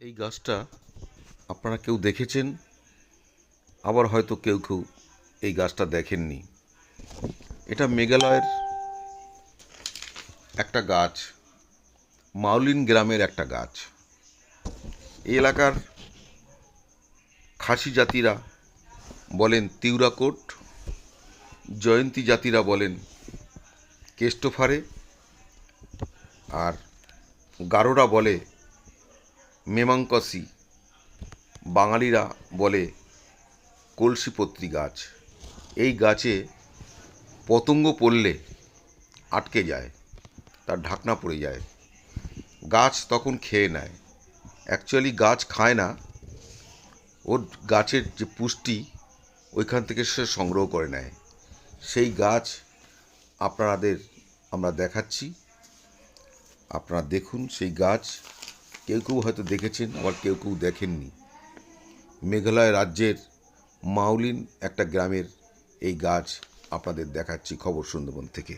এই গাছটা আপনারা কেউ দেখেছেন? আবার হয়তো কেউ কেউ এই গাছটা দেখেননি। এটা মেঘালয়ের একটা গাছ, মাউলিন গ্রামের একটা গাছ। এই এলাকার খাসি জাতিরা বলেন তিউরাকোট, জয়ন্তী জাতিরা বলেন কেষ্টফারে, আর গারোরা বলে মেমাঙ্কসি বাঙালিরা বলে কলসিপত্রী গাছ। এই গাছে পতঙ্গ পড়লে আটকে যায়, তার ঢাকনা পড়ে যায়। গাছ তখন খেয়ে নেয়। অ্যাকচুয়ালি গাছ খায় না। ওর গাছের যে পুষ্টি ওইখান থেকে সে সংগ্রহ করে নেয়। সেই গাছ আপনাদের, আমরা দেখাচ্ছি। আপনারা দেখুন সেই গাছ কেউ কেউ হয়তো দেখেছেন, আবার কেউ কেউ দেখেননি। মেঘালয় রাজ্যের মাউলিন একটা গ্রামের এই গাছ আপনাদের দেখাচ্ছি খবর সুন্দরবন থেকে।